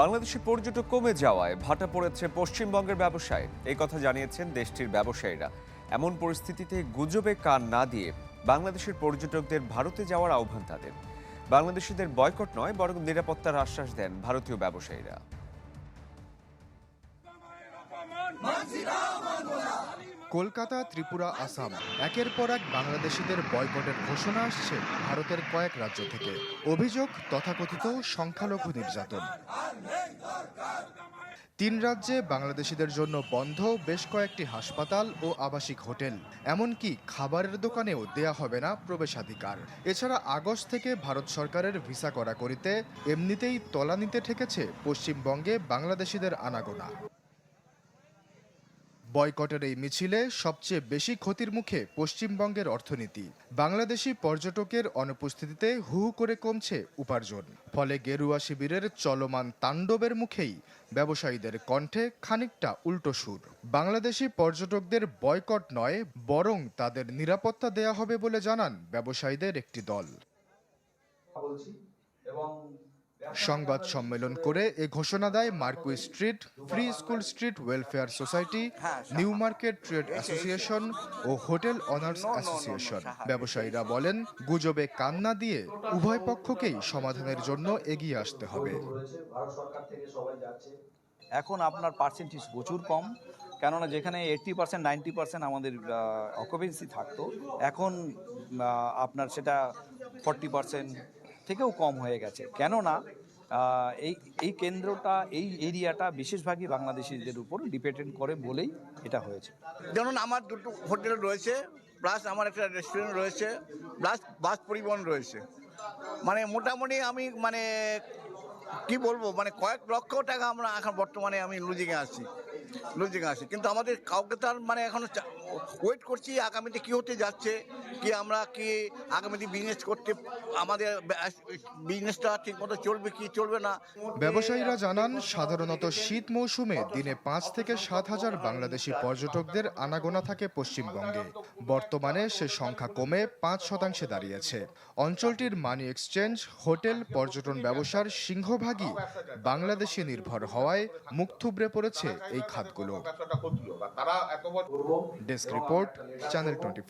বাংলাদেশে পর্যটক কমে যাওয়ায় ভাটা পড়েছে পশ্চিমবঙ্গের ব্যবসায়। এই কথা জানিয়েছেন দেশটির ব্যবসায়ীরা। এমন পরিস্থিতিতে গুজবে কান না দিয়ে বাংলাদেশের পর্যটকদের ভারতে যাওয়ার আহ্বান তাদের। বাংলাদেশিদের বয়কট নয়, বরং নিরাপত্তার আশ্বাস দেন ভারতীয় ব্যবসায়ীরা। কলকাতা, ত্রিপুরা, আসাম একের পর এক বাংলাদেশিদের বয়কটের ঘোষণা আসছে ভারতের কয়েক রাজ্য থেকে। অভিযোগ তথাকথিত সংখ্যালঘু নির্যাতন। তিন রাজ্যে বাংলাদেশিদের জন্য বন্ধ বেশ কয়েকটি হাসপাতাল ও আবাসিক হোটেল। এমনকি খাবারের দোকানেও দেয়া হবে না প্রবেশাধিকার। এছাড়া আগস্ট থেকে ভারত সরকারের ভিসা করা করিতে এমনিতেই তলানিতে ঠেকেছে পশ্চিমবঙ্গে বাংলাদেশিদের আনাগোনা। বয়কটের এই মিছিলে সবচেয়ে বেশি ক্ষতির মুখে পশ্চিমবঙ্গের অর্থনীতি। বাংলাদেশি পর্যটকের অনুপস্থিতিতে হু করে কমছে উপার্জন। ফলে গেরুয়া শিবিরের চলমান তাণ্ডবের মুখেই ব্যবসায়ীদের কণ্ঠে খানিকটা উল্টো সুর। বাংলাদেশি পর্যটকদের বয়কট নয়, বরং তাদের নিরাপত্তা দেয়া হবে বলে জানান ব্যবসায়ীদের একটি দল। সংবাদ সম্মেলন করে এ ঘোষণা দেয় Marquis street, free school street welfare society, new market trade association ও হোটেল অনার্স অ্যাসোসিয়েশন। ব্যবসায়ীরা বলেন, গুজবে কান্না দিয়ে উভয় পক্ষকেই সমাধানের জন্য এগিয়ে আসতে হবে। এখন আপনার পার্সেন্টেজ প্রচুর কম, কেননা যেখানে এইট্টি পার্সেন্ট নাইনটি পার্সেন্ট আমাদের অকুপেন্সি থাকতো, এখন আপনার সেটা ফর্টি পার্সেন্ট থেকেও কম হয়ে গেছে। কেননা এই এই কেন্দ্রটা, এই এরিয়াটা বিশেষভাগই বাংলাদেশিদের উপর ডিপেন্ডেন্ট করে বলেই এটা হয়েছে। যেমন আমার দুটো হোটেল রয়েছে প্লাস আমার একটা রেস্টুরেন্ট রয়েছে প্লাস বাস পরিবহন রয়েছে। মানে মোটামুটি আমি মানে কি বলব মানে কয়েক লক্ষ টাকা আমরা এখন বর্তমানে আমি লুজিংয়ে আছি লুজিংয়ে আছি। কিন্তু আমাদের কাউকে তার মানে এখনও ওয়েট করছি আগামীতে কি হতে যাচ্ছে, কি আমরা কি আগামীতে বিজনেস করতে, আমাদের বিজনেসটা ঠিক মতো চলবে কি চলবে না। ব্যবসায়ীরা জানান, সাধারণত শীত মৌসুমে দিনে পাঁচ থেকে সাত হাজার বাংলাদেশি পর্যটকদের আনাগোনা থাকে পশ্চিমবঙ্গে। বর্তমানে সে সংখ্যা কমে পাঁচ শতাংশে দাঁড়িয়েছে। অঞ্চলটির মানি এক্সচেঞ্জ হোটেল পর্যটন ব্যবসার সিংহভাগই বাংলাদেশে নির্ভর হওয়ায় মুখ থুবড়ে পড়েছে এই খাতগুলো। Desk report channel twenty